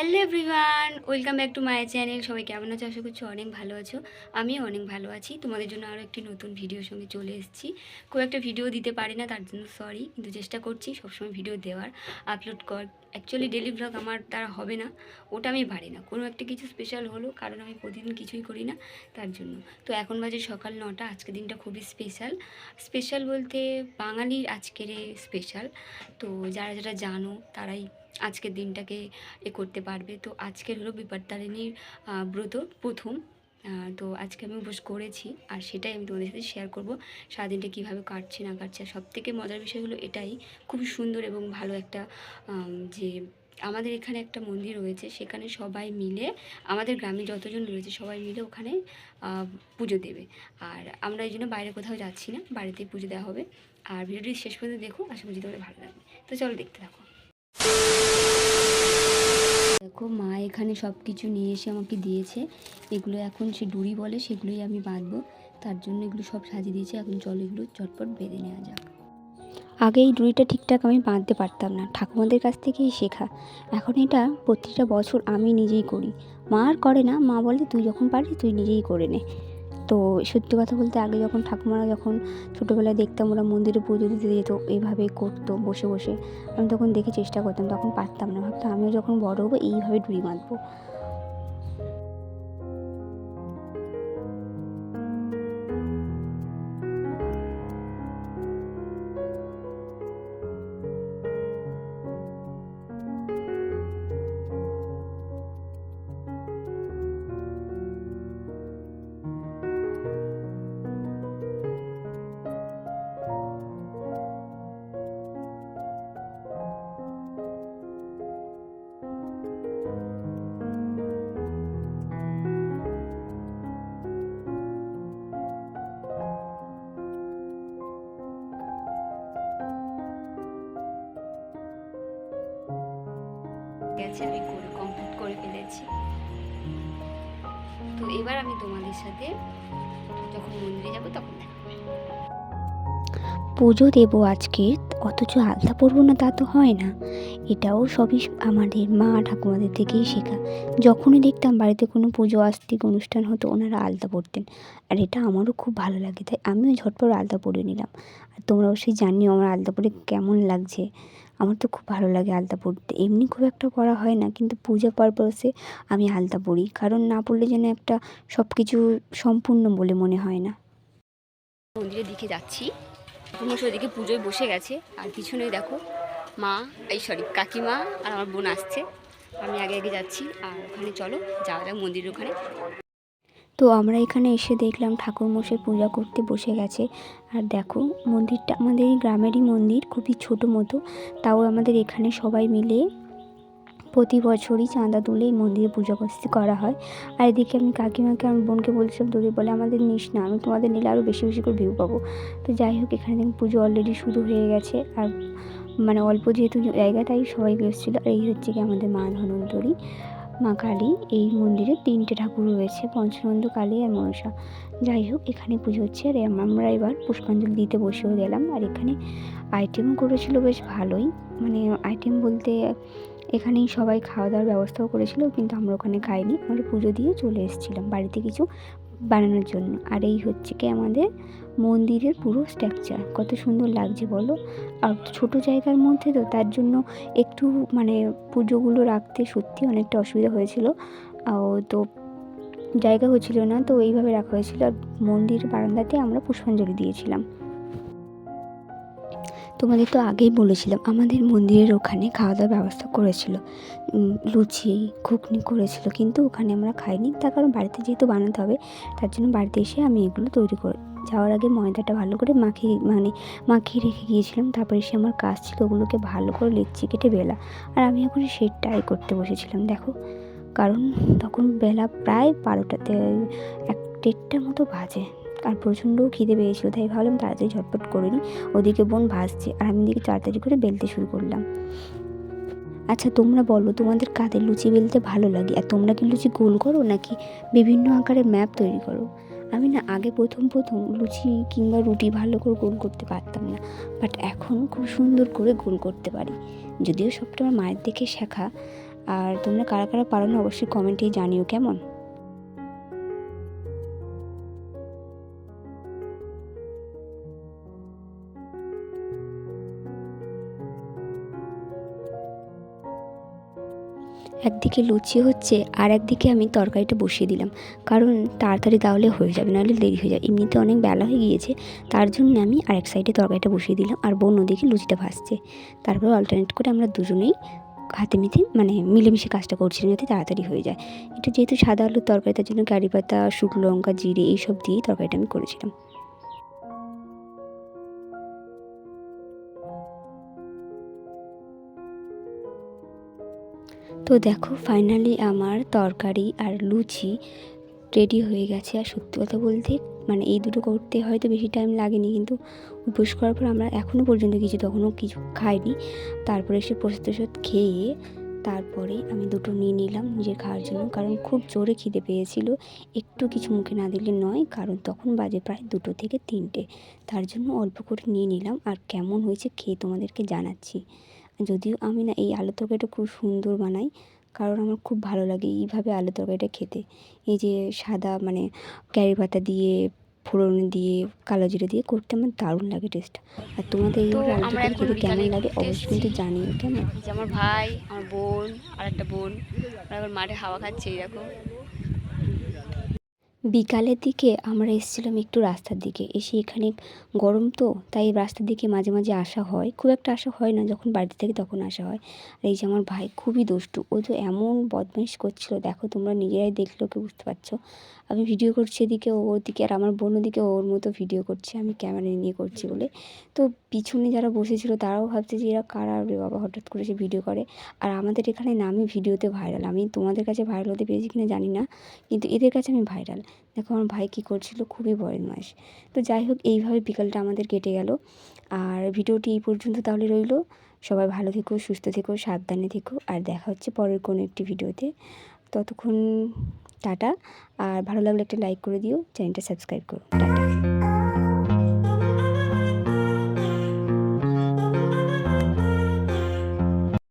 Hello everyone, welcome back to my channel. সবাই কেমন আছো? আশা করছি অনেক ভালো আছো। আমিও অনেক ভালো আছি। তোমাদের জন্য আরও একটি নতুন ভিডিওর সঙ্গে চলে এসেছি। খুব একটা ভিডিও দিতে পারি না, তার জন্য সরি কিন্তু চেষ্টা করছি সবসময় ভিডিও দেওয়ার আপলোড কর অ্যাকচুয়ালি ডেলি ব্লগ আমার দ্বারা হবে না, ওটা আমি পারি না। কোনো একটা কিছু স্পেশাল হলো, কারণ আমি প্রতিদিন কিছুই করি না, তার জন্য। তো এখন বাজে সকাল নটা আজকের দিনটা খুবই স্পেশাল স্পেশাল বলতে বাঙালির আজকের স্পেশাল তো যারা যারা জানো, তারাই আজকের দিনটাকে এ করতে পারবে। তো আজকের হলো বিপত্তারিণীর আহ, ব্রত প্রথম। তো আজকে আমি উপোস করেছি আর সেটাই আমি তোমাদের সাথে শেয়ার করব। সারাদিনটা কীভাবে কাটছে না কাটছে। আর সবথেকে মজার বিষয় হলো এটাই খুব সুন্দর এবং ভালো একটা যে আমাদের এখানে একটা মন্দির রয়েছে সেখানে সবাই মিলে আমাদের গ্রামে যতজন রয়েছে সবাই মিলে ওখানে পুজো দেবে। আর আমরা এই জন্য বাইরে কোথাও যাচ্ছি না বাড়িতেই পুজো দেওয়া হবে। আর ভিডিওটি শেষ পর্যন্ত দেখো আশা করছি তোমাদের ভালো লাগবে। তো চলো দেখতে থাকো। দেখো, মা এখানে সব কিছু নিয়ে এসে আমাকে দিয়েছে। এগুলো এখন সে ডুরি বলে, সেগুলোই আমি বাঁধবো। তার জন্য এগুলো সব সাজিয়ে দিয়েছে। এখন চল এগুলো চটপট বেঁধে নেওয়া যাক। আগে এই ডুরিটা ঠিকঠাক আমি বাঁধতে পারতাম না। ঠাকুমাদের কাছ থেকেই শেখা। এখন এটা প্রতিটা বছর আমি নিজেই করি। মা আর করে না। মা বলে, তুই যখন পারবি, তুই নিজেই করে নে। তো সত্যি কথা বলতে আগে যখন ঠাকুমারা যখন ছোটোবেলায় দেখতাম ওরা মন্দিরে পুজো দিতে যেত এইভাবেই করতো বসে বসে, আমি তখন দেখে চেষ্টা করতাম, তখন পারতাম না। ভাবতাম আমিও যখন বড় হব, এইভাবে ডুরি বাঁধবো। গেছে, আমি করে কমপ্লিট করে ফেলেছি। তো এবার আমি তোমাদের সাথে যখন মন্দিরে যাব তখন পুজো দেবো আজকে, অথচ আলতা পরবো না, তা তো হয় না। এটাও সবই আমাদের মা ঠাকুমাদের থেকেই শেখা। যখনই দেখতাম বাড়িতে কোনো পুজো, আস্তিক অনুষ্ঠান হতো, ওনারা আলতা পরতেন। আর এটা আমারও খুব ভালো লাগে, তাই আমিও ঝটপট আলতা পরে নিলাম। আর তোমরা অবশ্যই জানিও আমার আলতা পরে কেমন লাগছে। আমার তো খুব ভালো লাগে আলতা পরতে এমনি খুব একটা পরা হয় না, কিন্তু পূজা পারপাসে আমি আলতা পরি কারণ না পরলে যেন একটা সব কিছু সম্পূর্ণ বলে মনে হয় না। মন্দিরের দিকে যাচ্ছি। ক্রমশ ওদিকে পুজোয় বসে গেছে। আর পিছনে দেখো মা, এই সরি কাকিমা আর আমার বোন আসছে। আমি আগে আগে যাচ্ছি। আর ওখানে চলো, যাওয়া যাক মন্দিরের ওখানে। তো আমরা এখানে এসে দেখলাম ঠাকুর মশাই পূজা করতে বসে গেছে। আর দেখো, মন্দিরটা আমাদের এই গ্রামেরই মন্দির, খুবই ছোটো মতো। তাও আমাদের এখানে সবাই মিলে প্রতি বছরই চাঁদা তুলে মন্দিরে পূজা করতে করা হয়। আর এদিকে আমি কাকিমাকে আমার বোনকে বলছিলাম তোদের বলে আমাদের নিস না, আমি তোমাদের নিলে আরও বেশি বেশি করে ভিউ পাবো। তো যাই হোক, এখানে দেখুন পুজো অলরেডি শুরু হয়ে গেছে। আর মানে অল্প যেহেতু জায়গা, তাই সবাই এসেছিল আর এই হচ্ছে কি আমাদের মা ধন্বন্তরী মা কালী, এই মন্দিরে তিনটে ঠাকুর রয়েছে, পঞ্চনন্দ কালী আর মনসা। যাই হোক, এখানে পুজো হচ্ছে আর আমরা এবার পুষ্পাঞ্জলি দিতে বসেও গেলাম। আর এখানে আইটেম করেছিল বেশ ভালোই। মানে আইটেম বলতে এখানেই সবাই খাওয়া দাওয়ার ব্যবস্থাও করেছিল, কিন্তু আমরা ওখানে খাইনি। আমরা পুজো দিয়ে চলে এসেছিলাম। বাড়িতে কিছু বানানোর জন্য। আর এই হচ্ছে কি আমাদের মন্দিরের পুরো স্ট্রাকচার কত সুন্দর লাগছে বলো? আর ছোটো জায়গার মধ্যে তো তার জন্য একটু মানে পুজোগুলো রাখতে সত্যি অনেকটা অসুবিধা হয়েছিল। তো জায়গা হচ্ছিল না, তো এইভাবে রাখা হয়েছিল। আর মন্দির বারান্দাতে আমরা পুষ্পাঞ্জলি দিয়েছিলাম। তোমাদের তো আগেই বলেছিলাম, আমাদের মন্দিরের ওখানে খাওয়া দাওয়ার ব্যবস্থা করেছিল। লুচি, ঘুগনি করেছিল, কিন্তু ওখানে আমরা খাইনি। তার কারণ বাড়িতে যেহেতু বানাতে হবে, তার জন্য বাড়িতে এসে আমি এগুলো তৈরি করে, যাওয়ার আগে ময়দাটা ভালো করে মাখিয়ে মানে মাখিয়ে রেখে গিয়েছিলাম। তারপরে সে আমার কাজ ছিল ওগুলোকে ভালো করে লিচি কেটে বেলা। আর আমি এখন সেটাই করতে বসেছিলাম, দেখো। কারণ তখন বেলা প্রায় বারোটাতে, এক দেড়টার মতো বাজে। আর প্রচণ্ড খিদে পেয়েছিল, তাই ভাবলাম তাড়াতাড়ি ঝটপট করে নিই। ওদিকে বোন ভাসছে আর আমি দিকে তাড়াতাড়ি করে বেলতে শুরু করলাম। আচ্ছা তোমরা বলো, তোমাদের কাদের লুচি বেলতে ভালো লাগে? আর তোমরা কি লুচি গোল করো নাকি বিভিন্ন আকারের ম্যাপ তৈরি করো? আমি না আগে প্রথম প্রথম লুচি কিংবা রুটি ভালো করে গোল করতে পারতাম না বাট এখন খুব সুন্দর করে গোল করতে পারি। যদিও সবটা আমার মায়ের দেখে শেখা, আর তোমরা কারা কারা পারো না অবশ্যই কমেন্টেই জানিও কেমন? একদিকে লুচি হচ্ছে আর একদিকে আমি তরকারিটা বসিয়ে দিলাম। কারণ তাড়াতাড়ি তাহলে হয়ে যাবে, নাহলে দেরি হয়ে যায় এমনিতে অনেক বেলা হয়ে গিয়েছে, তার জন্য আমি আরেক সাইডে তরকারিটা বসিয়ে দিলাম আর বোন ওদিকে লুচিটা ভাসছে তারপর অল্টারনেট করে আমরা দুজনেই হাতে মিতে মানে মিলেমিশে কাজটা করছিলাম যাতে তাড়াতাড়ি হয়ে যায়। এটা যেহেতু সাদা আলুর তরকারি, তার জন্য কারি পাতা, শুকনো লঙ্কা, জিরে, এইসব দিয়েই তরকারিটা আমি করেছিলাম। তো দেখো ফাইনালি আমার তরকারি আর লুচি রেডি হয়ে গেছে। আর সত্যি কথা বলতে মানে এই দুটো করতে হয়তো বেশি টাইম লাগেনি, কিন্তু উপোস করার পর আমরা এখনও পর্যন্ত কিছু, তখনও কিছু খাইনি। তারপরে প্রসাদ টসাদ খেয়ে তারপরে আমি দুটো নিয়ে নিলাম নিজের খাওয়ার জন্য, কারণ খুব জোরে খিদে পেয়েছিল। একটু কিছু মুখে না দিলে নয়, কারণ তখন বাজে প্রায় দুটো থেকে তিনটে। তার জন্য অল্প করে নিয়ে নিলাম। আর কেমন হয়েছে খেয়ে তোমাদেরকে জানাচ্ছি। যদিও আমি না এই আলু তরকারিটা খুব সুন্দর বানাই কারণ আমার খুব ভালো লাগে এইভাবে আলু তরকারিটা খেতে। এই যে সাদা মানে ক্যারি পাতা দিয়ে ফোড়ন দিয়ে কালো জিরে দিয়ে করতে আমার দারুণ লাগে টেস্ট আর তোমাদের এই তো আলু তরকারি খেতে কেমন লাগে অবশ্যই কিন্তু। জানিও কেমন? আমার ভাই আমার বোন আর একটা বোন মাঠে হাওয়া খাচ্ছে দেখো বিকালের দিকে আমরা এসেছিলাম একটু রাস্তার দিকে। এসে এখানে গরম তো, তাই রাস্তার দিকে মাঝে মাঝে আসা হয়। খুব একটা আসা হয় না, যখন বাড়িতে থাকি তখন আসা হয়। আর এই যে আমার ভাই খুবই দুষ্টু, ও তো এমন বদমাইশ করছিল, দেখো তোমরা নিজেরাই দেখলে ওকে বুঝতে পারছ। আমি ভিডিও করছি এদিকে, ও ওদিকে, আর আমার বোন ওদিকে ওর মতো ভিডিও করছে, আমি ক্যামেরা নিয়ে করছি বলে। তো পিছনে যারা বসেছিল, তারাও ভাবছে যে এরা কারা রে বাবা, হঠাৎ করে সে ভিডিও করে। আর আমাদের এখানে নামই ভিডিওতে ভাইরাল আমি তোমাদের কাছে ভাইরাল হতে পেরেছি কিনা জানি না, কিন্তু এদের কাছে আমি ভাইরাল দেখো আমার ভাই কী করছিল, খুবই বদমাস তো যাই হোক এইভাবে বিকালটা আমাদের কেটে গেল। আর ভিডিওটি এই পর্যন্ত তাহলে রইল। সবাই ভালো থেকো, সুস্থ থেকো, সাবধানে থেকো। আর দেখা হচ্ছে পরের কোনো একটি ভিডিওতে। ততক্ষণ টাটা। আর ভালো লাগলে একটা লাইক করে দিও। চ্যানেলটা সাবস্ক্রাইব করো। টাটা।